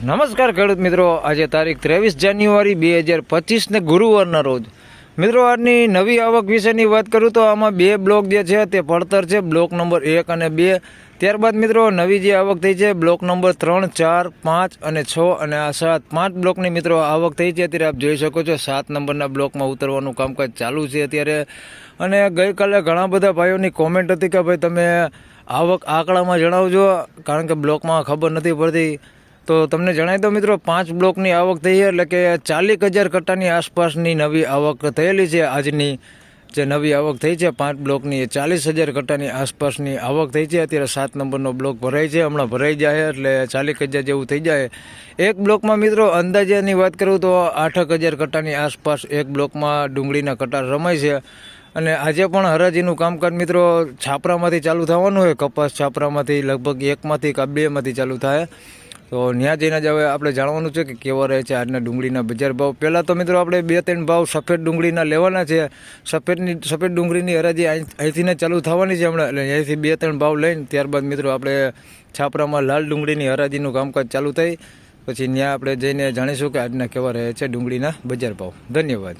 નમસ્કાર ખેડૂત મિત્રો. આજે તારીખ ત્રેવીસ જાન્યુઆરી બે હજાર પચીસને ગુરુવારના રોજ. મિત્રો, આજની નવી આવક વિશેની વાત કરું તો આમાં બે બ્લોક જે છે તે પડતર છે, બ્લોક નંબર એક અને બે. ત્યારબાદ મિત્રો, નવી જે આવક થઈ છે, બ્લોક નંબર ત્રણ, ચાર, પાંચ અને છ અને આ સાત. પાંચ બ્લોકની મિત્રો આવક થઈ છે, અત્યારે આપ જોઈ શકો છો, સાત નંબરના બ્લોકમાં ઉતરવાનું કામકાજ ચાલુ છે અત્યારે. અને ગઈકાલે ઘણા બધા ભાઈઓની કોમેન્ટ હતી કે ભાઈ તમે આવક આંકડામાં જણાવજો, કારણ કે બ્લોકમાં ખબર નથી પડતી. તો તમને જણાવી દો મિત્રો, પાંચ બ્લોકની આવક થઈ એટલે કે ચાલીસ હજાર કટ્ટાની આસપાસની નવી આવક થયેલી છે. આજની જે નવી આવક થઈ છે, પાંચ બ્લોકની એ ચાલીસ હજાર કટ્ટાની આસપાસની આવક થઈ છે. અત્યારે સાત નંબરનો બ્લોક ભરાય છે, હમણાં ભરાઈ જાય, એટલે ચાલીસ હજાર જેવું થઈ જાય. એક બ્લોકમાં મિત્રો, અંદાજેની વાત કરું તો આઠક હજાર કટ્ટાની આસપાસ એક બ્લોકમાં ડુંગળીના કટ્ટા રમાય છે. અને આજે પણ હરાજીનું કામકાજ મિત્રો છાપરામાંથી ચાલુ થવાનું હોય કપાસ છાપરામાંથી લગભગ એકમાંથી કે બેમાંથી ચાલુ થાય. તો ત્યાં જઈને જ હવે આપણે જાણવાનું છે કે કેવા રહે છે આજના ડુંગળીના બજાર ભાવ. પહેલાં તો મિત્રો આપણે બે ત્રણ ભાવ સફેદ ડુંગળીના લેવાના છે. સફેદની, સફેદ ડુંગળીની હરાજી અહીં- અહીંથી ચાલુ થવાની છે હમણાં. એટલે અહીંથી બે ત્રણ ભાવ લઈને ત્યારબાદ મિત્રો આપણે છાપરામાં લાલ ડુંગળીની હરાજીનું કામકાજ ચાલુ થઈ. પછી ત્યાં આપણે જઈને જાણીશું કે આજના કેવા રહે છે ડુંગળીના બજાર ભાવ. ધન્યવાદ.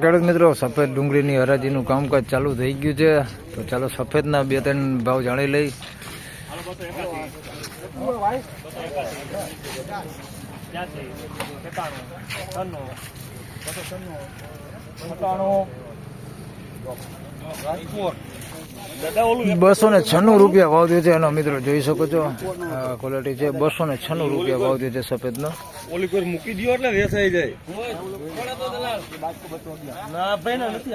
ખેડૂત મિત્રો, સફેદ ડુંગળીની હરાજીનું કામકાજ ચાલુ થઈ ગયું છે. તો ચાલો સફેદના બે ત્રણ ભાવ જાણી લઈ. બસો ને છન્નું રૂપિયા ભાવ થયો છે. એનો મિત્રો જોઈ શકો છો. ક્વોલિટી છે. બસો ને છન્નું રૂપિયા ભાવ થયો છે સફેદનો. ઓલી કોઈ મૂકી દો એટલે વેસાઈ જાય. ના ભાઈ ના નથી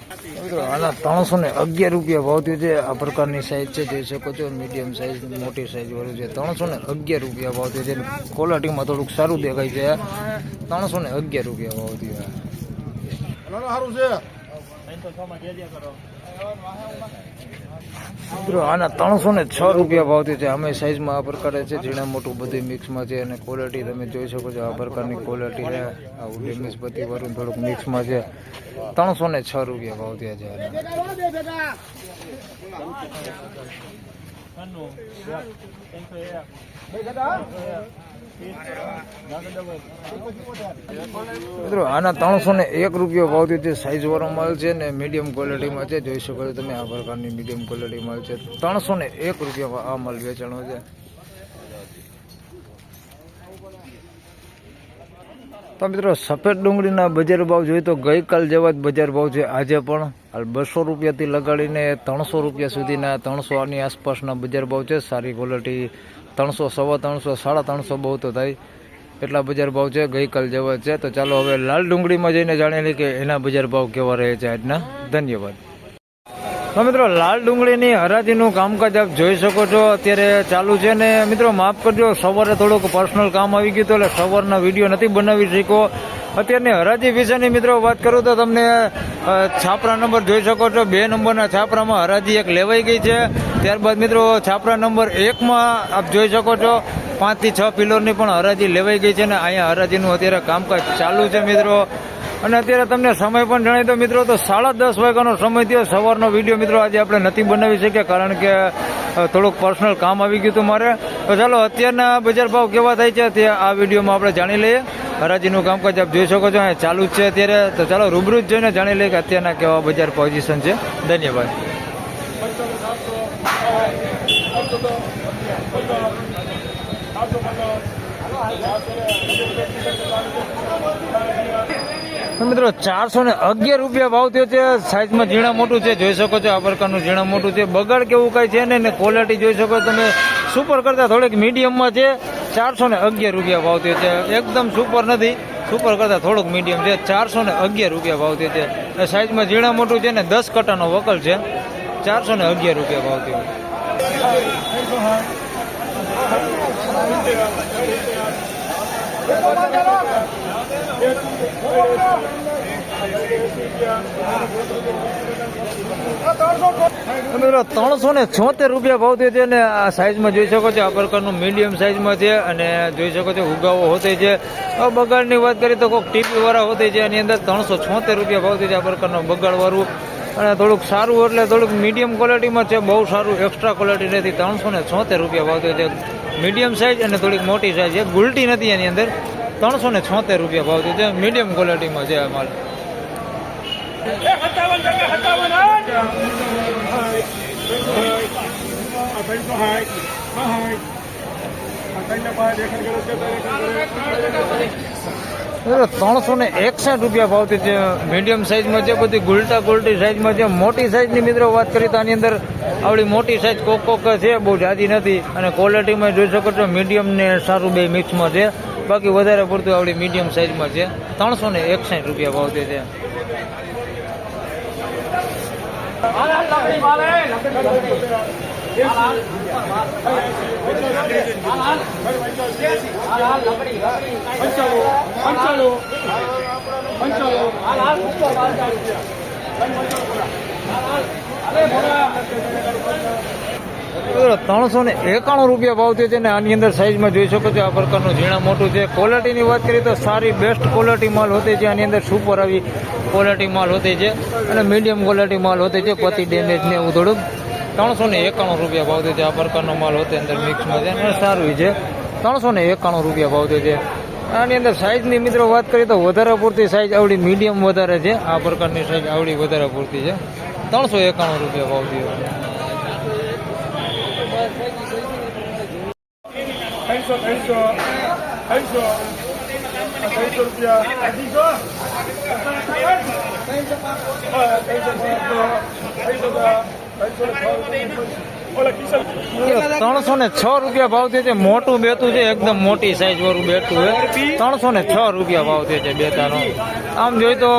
છે? આના ત્રણસો ને અગિયાર રૂપિયા ભાવ થયો છે. આ પ્રકારની સાઇઝ છે જોઈ શકો છો મીડિયમ સાઇઝ મોટી સાઇઝ વાળું છે. ત્રણસો ને અગિયાર રૂપિયા ભાવ થયો છે. ક્વોલિટીમાં થોડુંક સારું દેખાય છે. ત્રણસો ને અગિયાર રૂપિયા ભાવ થયો આના ત્રણસો ને છ રૂપિયા ભાવથી છે અમે સાઈઝમાં આ પ્રકારે છે, ઝીણા મોટું બધું મિક્સમાં છે અને ક્વોલિટી તમે જોઈ શકો છો, આ પ્રકારની ક્વોલિટી છે આવું ડેમેજ બધી વાળું થોડુંક મિક્સમાં છે ત્રણસો ને છ રૂપિયા ભાવથી છે આના. મિત્રો, આના ત્રણસો ને એક રૂપિયો ભાવથી જે છે સાઈઝ વાળો માલ છે ને મીડિયમ ક્વોલિટીમાં છે. જોઈ શકો છો તમે આ પ્રકારની મીડિયમ ક્વોલિટી માલ છે. ત્રણસો ને એક રૂપિયા આ માલ વેચાણો છે. તો મિત્રો, સફેદ ડુંગળીના બજાર ભાવ જોઈએ તો ગઈકાલ જેવા જ બજાર ભાવ છે. આજે પણ હાલ બસો રૂપિયાથી લગાડીને ત્રણસો રૂપિયા સુધીના ત્રણસો આની આસપાસના બજાર ભાવ છે. સારી ક્વોલિટી ત્રણસો સવા ત્રણસો, સાડા ત્રણસો બહુ તો થાય એટલા બજાર ભાવ છે ગઈકાલ જેવા છે. તો ચાલો હવે લાલ ડુંગળીમાં જઈને જાણી લઈએ કે એના બજાર ભાવ કેવા રહે છે આજના. ધન્યવાદ. તો મિત્રો, લાલ ડુંગળીની હરાજીનું કામકાજ આપ જોઈ શકો છો. અત્યારે ચાલુ છે ને, મિત્રો, માફ કરજો, સવારે થોડુંક પર્સનલ કામ આવી ગયું હતું એટલે સવારના વીડિયો નથી બનાવી શક્યો અત્યારની હરાજી વિશેની, મિત્રો, વાત કરું તો તમને છાપરા નંબર જોઈ શકો છો. બે નંબરના છાપરામાં હરાજી એક લેવાઈ ગઈ છે. ત્યારબાદ, મિત્રો, છાપરા નંબર એકમાં આપ જોઈ શકો છો, પાંચથી છ પિલરની પણ હરાજી લેવાઈ ગઈ છે ને, અહીંયા હરાજીનું અત્યારે કામકાજ ચાલુ છે, મિત્રો. અને અત્યારે તમને સમય પણ જણાવી દો મિત્રો, તો સાડા દસ વાગ્યાનો સમય થયો. સવારનો વીડિયો, મિત્રો, આજે આપણે નથી બનાવી શક્યા, કારણ કે થોડુંક પર્સનલ કામ આવી ગયું હતું મારે. તો ચાલો, અત્યારના બજાર ભાવ કેવા થાય છે તે આ વિડીયોમાં આપણે જાણી લઈએ. હરાજીનું કામકાજ આપ જોઈ શકો છો, અહીંયા ચાલુ જ છે અત્યારે. તો ચાલો, રૂબરૂ જ જોઈને જાણી લઈએ કે અત્યારના કેવા બજાર પોઝિશન છે. ધન્યવાદ. મિત્રો, ચારસો ને અગિયાર રૂપિયા ભાવ થયો છે. સાઈઝમાં ઝીણા મોટું છે. જોઈ શકો છો, આ પ્રકારનું ઝીણા મોટું છે. બગાડ કેવું કાંઈ છે ને ક્વોલિટી જોઈ શકો તમે. સુપર કરતા થોડીક મીડિયમમાં છે. ચારસો ને અગિયાર રૂપિયા ભાવ થયો છે. એકદમ સુપર નથી. સુપર કરતા થોડુંક મીડિયમ છે. ચારસો ને અગિયાર રૂપિયા ભાવ થયો છે. સાઈઝમાં ઝીણા મોટું છે ને દસ કટાનો વકલ છે. ચારસો ને અગિયાર રૂપિયા ભાવ થયો. ત્રણસો ને છોતેર રૂપિયા ભાવ થયો છે અને આ સાઇઝમાં જોઈ શકો છો, આ પ્રકારનું મીડિયમ સાઇઝમાં છે અને જોઈ શકો છો, ઉગાવો હોતે છે. બગાડની વાત કરીએ તો કોઈક ટીપી વાળા હોતે છે, એની અંદર ત્રણસો છોતેર રૂપિયા ભાવ થયો છે આ પ્રકારનું બગાડવાળું. અને થોડુંક સારું એટલે થોડુંક મીડિયમ ક્વોલિટીમાં છે, બહુ સારું એક્સ્ટ્રા ક્વોલિટી નથી, ત્રણસો ને છોતેર રૂપિયા ભાવ થયો છે. મીડિયમ સાઇઝ અને થોડીક મોટી સાઇઝ છે ગુલટી નથી એની અંદર. ત્રણસો ને છોતેર રૂપિયા ભાવ છે મીડિયમ ક્વોલિટીમાં છે માલ. ત્રણસો ને એકસઠ રૂપિયા ભાવથી છે મીડિયમ સાઇઝમાં છે બધી ગુલટા ગુલટી સાઇઝમાં છે મોટી સાઇઝની મિત્રો વાત કરીએ તો આની અંદર આવડી મોટી સાઇઝ કોક કોક છે, બહુ જાજી નથી. અને ક્વોલિટીમાં જોઈ શકો છો મીડિયમ ને સારું બે મિક્સમાં છે. બાકી વધારે પડતું આવડી મીડિયમ સાઇઝમાં છે. ત્રણસો ને એકસઠ રૂપિયા ભાવથી છે. ત્રણસો ને એકાણું રૂપિયા ભાવ થયો છે ને આની અંદર સાઈઝમાં જોઈ શકો છો આ પ્રકારનું ઝીણા મોટું છે. ક્વોલિટીની વાત કરીએ તો સારી બેસ્ટ ક્વોલિટી માલ હોતી છે. આની અંદર સુપર આવી ક્વોલિટી માલ હોતી છે અને મીડિયમ ક્વોલિટી માલ હોતી છે. પતિ ડેમેજ ને એવું થોડુંક ત્રણસો ને એકાણું રૂપિયા ભાવ થયો છે આ પ્રકારનો માલ હોતે અંદર મિક્સમાં છે અને સારું છે ત્રણસો ને એકાણું રૂપિયા ભાવ થયો છે આની અંદર સાઈઝની મિત્રો વાત કરીએ તો વધારે પૂરતી સાઈઝ આવડી મીડિયમ વધારે છે આ પ્રકારની સાઈઝ આવડી વધારે પૂરતી છે ત્રણસો એકાણું રૂપિયા ભાવ થયો ત્રણસો ને છ રૂપિયા ભાવ થયો છે. મોટું બેતું છે, એકદમ મોટી સાઈઝ વાળું બેતું છે. ત્રણસો ને છ રૂપિયા ભાવ થયો છે બેતાનો. આમ જોઈ તો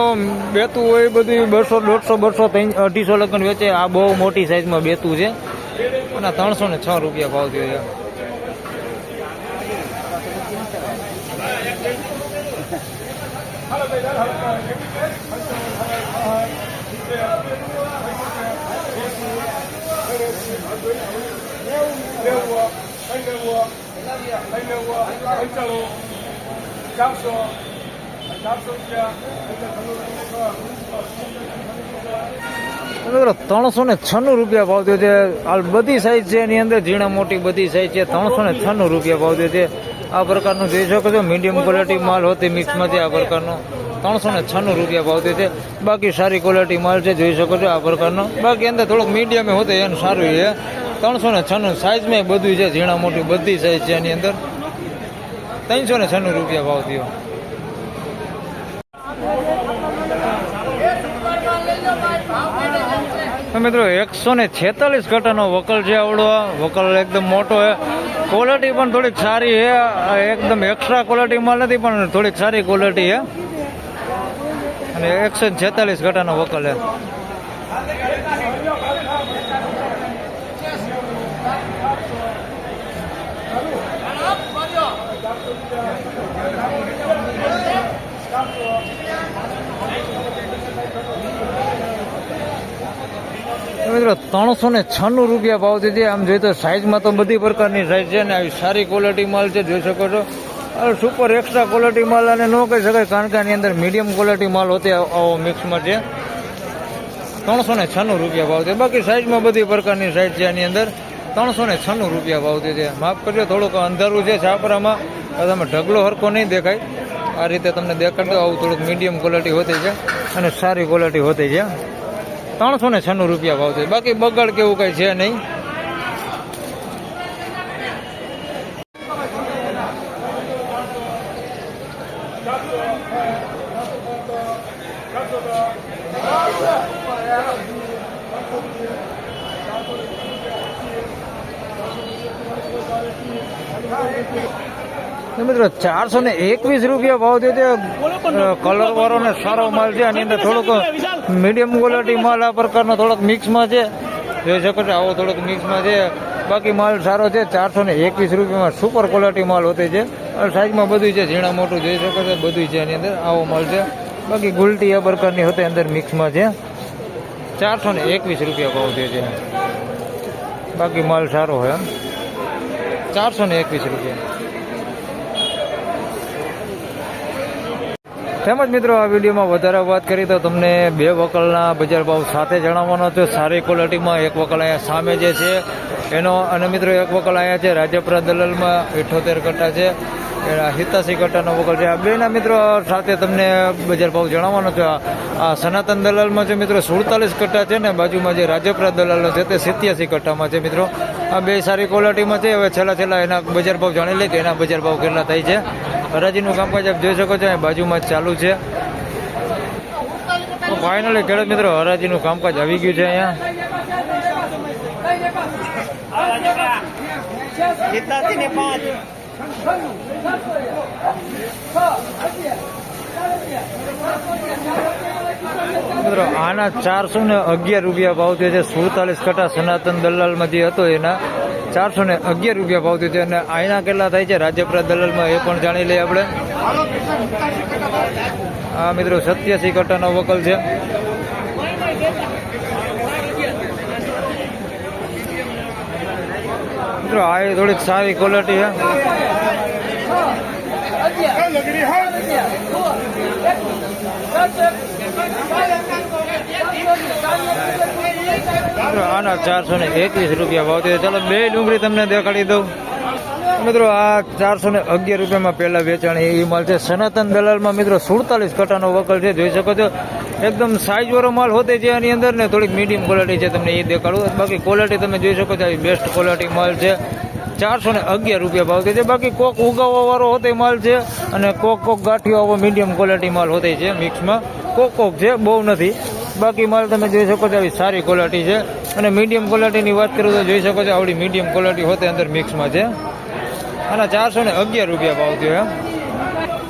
બેતું હોય બધું બસો, દોઢસો, બસો અઢીસો લગન વેચે. આ બહુ મોટી સાઈઝમાં બેતું છે. અને ત્રણસો ને છ રૂપિયા ભાવ થયો છે. ત્રણસો ને છન્નું રૂપિયા ભાવ થયો છે. હાલ બધી સાઈઝ છે, એની અંદર ઝીણા મોટી બધી સાઈઝ છે. ત્રણસો ને છન્નું રૂપિયા ભાવ થયો છે. આ પ્રકારનું જોઈ શકો છો. મીડિયમ ક્વોલિટી માલ હોતી મિક્સમાંથી આ પ્રકારનો. ત્રણસો ને છન્નું રૂપિયા ભાવ થયો છે. બાકી સારી ક્વોલિટી માલ છે. જોઈ શકો છો આ પ્રકારનો. બાકી અંદર થોડુંક મીડિયમ હોતે, એનું સારું છે. ત્રણસો ને છન્નું સાઈઝમાં બધું છે. ઝીણા મોટી બધી સાઈઝ છે એની અંદર. ત્રણસો ને છન્નું રૂપિયા ભાવ થયો. મિત્રો, એકસો ને છેતાલીસ ઘટાનો વકલ છે આવડો. વકલ એકદમ મોટો છે. ક્વોલિટી પણ થોડીક સારી છે. એકદમ એક્સ્ટ્રા ક્વોલિટીમાં નથી, પણ થોડીક સારી ક્વોલિટી છે. અને એકસો છેતાલીસ ઘટાનો વકલ છે. મિત્રો, ત્રણસો ને છન્નું રૂપિયા ભાવ છે આમ જોઈએ તો સાઈઝમાં તો બધી પ્રકારની સાઈઝ છે ને આવી સારી ક્વોલિટી માલ છે, જોઈ શકો છો. હવે સુપર એક્સ્ટ્રા ક્વોલિટી માલ અને ન કહી શકાય, કારણ કે આની અંદર મીડિયમ ક્વોલિટી માલ હોતી આવો મિક્સમાં છે. ત્રણસો ને છન્નું રૂપિયા ભાવ છે બાકી સાઈઝમાં બધી પ્રકારની સાઈઝ છે આની અંદર. ત્રણસો ને છન્નું રૂપિયા ભાવ છે. માફ કરજો, થોડુંક અંધારું છે, છાપરામાં. તમે ઢગલો હરકો નહીં દેખાય. આ રીતે તમને દેખાડતો આવું થોડુંક મીડિયમ ક્વોલિટી હોતી છે અને સારી ક્વોલિટી હોતી છે. ત્રણસો ને છન્નું રૂપિયા ભાવ છે. બાકી બગાડ કેવું કઈ છે નહીં. તો મિત્રો, ચારસો ને એકવીસ રૂપિયા ભાવ થયો છે. કલર વાળો ને સારો માલ છે. આની અંદર થોડોક મીડિયમ ક્વોલિટી માલ આ પ્રકારનો થોડોક મિક્સમાં છે. જોઈ શકો છો, આવો થોડોક મિક્સમાં છે. બાકી માલ સારો છે. ચારસો ને એકવીસ રૂપિયામાં સુપર ક્વોલિટી માલ હોતી છે. સાઈઝમાં બધું છે. ઝીણા મોટું જોઈ શકો છો બધું છે એની અંદર. આવો માલ છે. બાકી ગુલટી આ પ્રકારની હોતી અંદર મિક્સમાં છે. ચારસો ને એકવીસ રૂપિયા ભાવ થયો છે. બાકી માલ સારો હોય એમ. ચારસો ને એકવીસ રૂપિયા. તેમજ મિત્રો આ વિડીયોમાં વધારે વાત કરી તો તમને બે વકલના બજાર ભાવ સાથે જણાવવાનો હતો સારી ક્વોલિટીમાં એક વકલ અહીંયા સામે જે છે, એનો અને મિત્રો એક વકલ અહીંયા છે રાજપુરા દલાલમાં ઇઠોતેર કટ્ટા છે. સિત્તાસી કટ્ટાનો વકલ છે. આ બેના મિત્રો સાથે તમને બજાર ભાવ જણાવવાનો છે. આ- સનાતન દલાલમાં છે મિત્રો સુડતાલીસ કટ્ટા છે ને બાજુમાં જે રાજપુરા દલાલનો છે તે સિત્યાસી કટ્ટામાં છે મિત્રો. આ બે સારી ક્વોલિટીમાં છે. હવે છેલ્લા છેલ્લા એના બજાર ભાવ જાણી લે કે એના બજાર ભાવ કેટલા થાય છે. હરાજીનું કામકાજ આપ જોઈ શકો છો અહીં બાજુમાં ચાલુ છે. તો ફાઇનલી ખેડૂત મિત્રો હરાજીનું કામકાજ આવી ગયું છે અહીંયા. મિત્રો આના ચારસો ને અગિયાર રૂપિયા ભાવ થયો છે. સુડતાલીસ કટા સનાતન દલાલમાં જે હતો એના. ચારસો ને અગિયાર રૂપિયા ભાવ થયું છે અને આયના કેટલા થાય છે? રાજ્યપ્રદ દલાલમાં એ પણ જાણી લઈએ આપણે. આ મિત્રો, સત્યાસી કટ્ટાનો વકલ છે. મિત્રો, આ થોડીક સારી ક્વોલિટી છે. આના ચારસો ને એકવીસ રૂપિયા ભાવ થયો. ચાલો, બે ડુંગળી તમને દેખાડી દઉં. મિત્રો, આ ચારસો ને અગિયાર રૂપિયામાં પહેલાં વેચાણ એ માલ છે સનાતન દલાલમાં મિત્રો સુડતાલીસ કટાનો વકલ છે. જોઈ શકો છો, એકદમ સાઇઝવાળો માલ હોતે છે એની અંદર ને થોડીક મીડિયમ ક્વોલિટી છે તમને એ દેખાડું. બાકી ક્વોલિટી તમે જોઈ શકો છો, આવી બેસ્ટ ક્વોલિટી માલ છે. ચારસો ને અગિયાર રૂપિયા ભાવ છે. બાકી કોક ઉગાવવા વાળો હોતે માલ છે અને કોક કોક ગાંઠિયો મીડિયમ ક્વોલિટી માલ હોતે છે મિક્સમાં કોક કોક છે, બહુ નથી. બાકી માલ તમે જોઈ શકો છો, આવી સારી ક્વોલિટી છે. અને મીડિયમ ક્વોલિટીની વાત કરું તો જોઈ શકો છો, આવડી મીડિયમ ક્વોલિટી હોતે અંદર મિક્સમાં છે. આના ચારસો ને અગિયાર રૂપિયા ભાવ થયો એમ.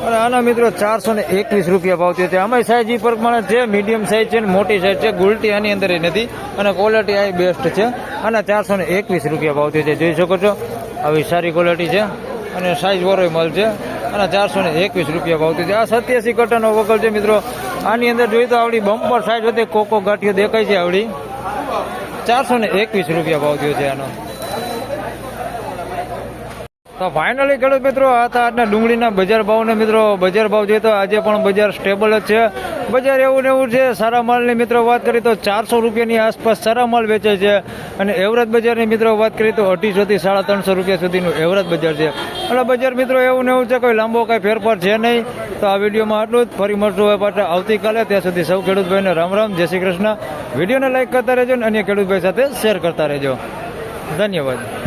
અને આના મિત્રો ચારસો ને એકવીસ રૂપિયા ભાવ થયો છે. આમાં સાઈઝ એ પ્રમાણે છે મીડિયમ સાઈઝ છે ને મોટી સાઈઝ છે, ગુલટી આની અંદર નથી. અને ક્વોલિટી આ બેસ્ટ છે. આના ચારસો ને એકવીસ રૂપિયા ભાવ થયો છે. જોઈ શકો છો, આવી સારી ક્વોલિટી છે. અને સાઈઝ વાળો માલ છે. અને ચારસો ને એકવીસ રૂપિયા ભાવતી છે. આ સત્યાસી કટરનો વગર છે મિત્રો. આની અંદર જોઈએ તો આવડી બમ્પર સાઈડ વધે કોકો ગાંઠીઓ દેખાય છે આવડી. ચારસો ને એકવીસ રૂપિયા ભાવતી છે આનો. તો ફાઇનલી ખેડૂત મિત્રો, આ હતા આજના ડુંગળીના બજાર ભાવને મિત્રો, બજાર ભાવ જોઈએ તો આજે પણ બજાર સ્ટેબલ જ છે. બજાર એવું ને એવું છે. સારા માલની મિત્રો વાત કરીએ તો ચારસો રૂપિયાની આસપાસ સારા માલ વેચે છે. અને એવરેજ બજારની મિત્રો વાત કરીએ તો અઢીસોથી સાડા ત્રણસો રૂપિયા સુધીનું એવરેજ બજાર છે. એટલે બજાર મિત્રો એવું ને એવું છે, કોઈ લાંબો કાંઈ ફેરફાર છે નહીં. તો આ વિડીયોમાં આટલું જ. ફરી મળશું હવે પાછા આવતીકાલે. ત્યાં સુધી સૌ ખેડૂતભાઈને રામ રામ. જય શ્રી કૃષ્ણ. વિડીયોને લાઇક કરતા રહેજો અને અન્ય ખેડૂતભાઈ સાથે શેર કરતા રહેજો. ધન્યવાદ.